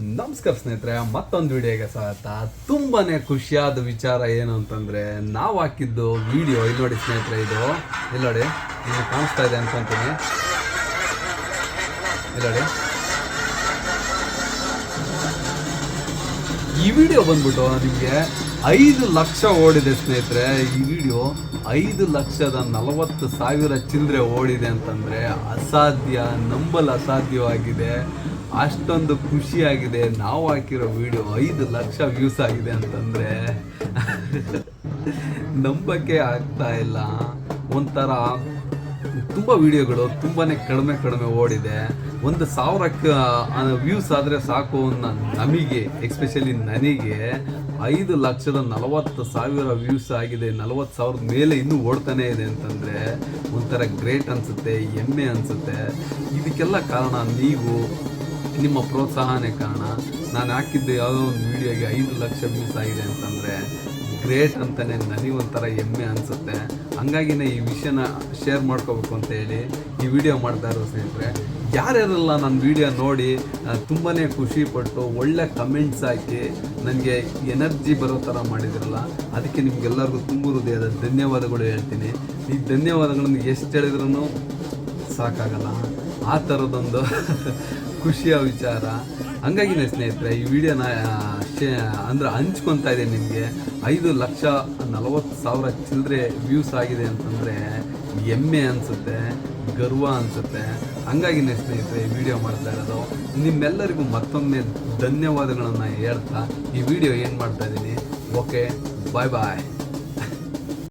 ನಮಸ್ಕಾರ ಸ್ನೇಹಿತರೆ, ಮತ್ತೊಂದು ವಿಡಿಯೋಗೆ ಸ್ವಾಗತ. ತುಂಬಾ ಖುಷಿಯಾದ ವಿಚಾರ ಏನು ಅಂತಂದ್ರೆ, ನಾವು ಹಾಕಿದ್ದು ವಿಡಿಯೋ ಇಲ್ಲಿ ನೋಡಿ ಸ್ನೇಹಿತರೆ ಇದು. ಇಲ್ಲಿ ನೋಡಿ ನಿಮ್ಗೆ ಕಾಣಿಸ್ತಾ ಇದೆ ಅನ್ಕೊಂತೀನಿ. ಇಲ್ಲಿ ನೋಡಿ. ಈ ವಿಡಿಯೋ ಬಂದ್ಬಿಟ್ಟು ನಿಮಗೆ ಐದು ಲಕ್ಷ ಓಡಿದೆ ಸ್ನೇಹಿತರೆ. ಈ ವಿಡಿಯೋ ಐದು ಲಕ್ಷದ ನಲವತ್ತು ಸಾವಿರ ಚಿಲ್ಲರೆ ಓಡಿದೆ ಅಂತಂದರೆ ಅಸಾಧ್ಯ, ನಂಬಲು ಅಸಾಧ್ಯವಾಗಿದೆ. ಅಷ್ಟೊಂದು ಖುಷಿಯಾಗಿದೆ. ನಾವು ಹಾಕಿರೋ ವಿಡಿಯೋ ಐದು ಲಕ್ಷ ವ್ಯೂಸ್ ಆಗಿದೆ ಅಂತಂದರೆ ನಂಬಕ್ಕೆ ಆಗ್ತಾ ಇಲ್ಲ. ಒಂಥರ ತುಂಬ ವಿಡಿಯೋಗಳು ತುಂಬಾ ಕಡಿಮೆ ಕಡಿಮೆ ಓಡಿದೆ. ಒಂದು ಸಾವಿರಕ್ಕೆ ವ್ಯೂಸ್ ಆದರೆ ಸಾಕು ನಮಗೆ ಎಕ್ಸ್ಪೆಷಲಿ ನನಗೆ ಐದು ಲಕ್ಷದ ನಲವತ್ತು ಸಾವಿರ ವ್ಯೂಸ್ ಆಗಿದೆ. ನಲವತ್ತು ಸಾವಿರದ ಮೇಲೆ ಇನ್ನೂ ಓಡ್ತಾನೆ ಇದೆ ಅಂತಂದರೆ ಒಂಥರ ಗ್ರೇಟ್ ಅನಿಸುತ್ತೆ ಎಮ್ಮೆ ಅನಿಸುತ್ತೆ. ಇದಕ್ಕೆಲ್ಲ ಕಾರಣ ನೀವು ನಿಮ್ಮ ಪ್ರೋತ್ಸಾಹನೇ ಕಾರಣ. ನಾನು ಹಾಕಿದ್ದು ಯಾವುದೋ ಒಂದು ವಿಡಿಯೋಗೆ ಐದು ಲಕ್ಷ ವ್ಯೂಸ್ ಆಗಿದೆ ಅಂತಂದರೆ ಗ್ರೇಟ್ ಅಂತಲೇ ನನಗೊಂಥರ ಹೆಮ್ಮೆ ಅನಿಸುತ್ತೆ. ಹಂಗಾಗಿನೇ ಈ ವಿಷಯನ ಶೇರ್ ಮಾಡ್ಕೋಬೇಕು ಅಂತ ಹೇಳಿ ಈ ವಿಡಿಯೋ ಮಾಡ್ತಾ ಇರೋ ಸ್ನೇಹಿತರೆ, ಯಾರ್ಯಾರೆಲ್ಲ ನನ್ನ ವಿಡಿಯೋ ನೋಡಿ ತುಂಬಾ ಖುಷಿಪಟ್ಟು ಒಳ್ಳೆ ಕಮೆಂಟ್ಸ್ ಹಾಕಿ ನನಗೆ ಎನರ್ಜಿ ಬರೋ ಥರ ಮಾಡಿದ್ರಲ್ಲ, ಅದಕ್ಕೆ ನಿಮ್ಗೆಲ್ಲರಿಗೂ ತುಂಬ ಹೃದಯದ ಧನ್ಯವಾದಗಳು ಹೇಳ್ತೀನಿ. ಈ ಧನ್ಯವಾದಗಳನ್ನು ಎಷ್ಟು ಹೇಳಿದ್ರೂ ಸಾಕಾಗಲ್ಲ. ಆ ಥರದೊಂದು ಖುಷಿಯ ವಿಚಾರ. ಹಂಗಾಗಿನೇ ಸ್ನೇಹಿತರೆ, ಈ ವಿಡಿಯೋನ ಶೇ, ಅಂದ್ರೆ ಹಂಚ್ಕೊತಾ ಇದೆ ನಿಮಗೆ. ಐದು ಲಕ್ಷ ನಲವತ್ತು ಸಾವಿರ ಚಿಲ್ಲರೆ ವ್ಯೂಸ್ ಆಗಿದೆ ಅಂತಂದರೆ ಎಮ್ಮೆ ಅನಿಸುತ್ತೆ, ಗರ್ವ ಅನಿಸುತ್ತೆ. ಹಂಗಾಗಿನೇ ಸ್ನೇಹಿತರೆ, ಈ ವಿಡಿಯೋ ಮಾಡ್ತಾ ಇರೋದು. ನಿಮ್ಮೆಲ್ಲರಿಗೂ ಮತ್ತೊಮ್ಮೆ ಧನ್ಯವಾದಗಳನ್ನು ಹೇಳ್ತಾ ಈ ವಿಡಿಯೋ ಏನು ಮಾಡ್ತಾ ಇದ್ದೀನಿ. ಓಕೆ ಬಾಯ್ ಬಾಯ್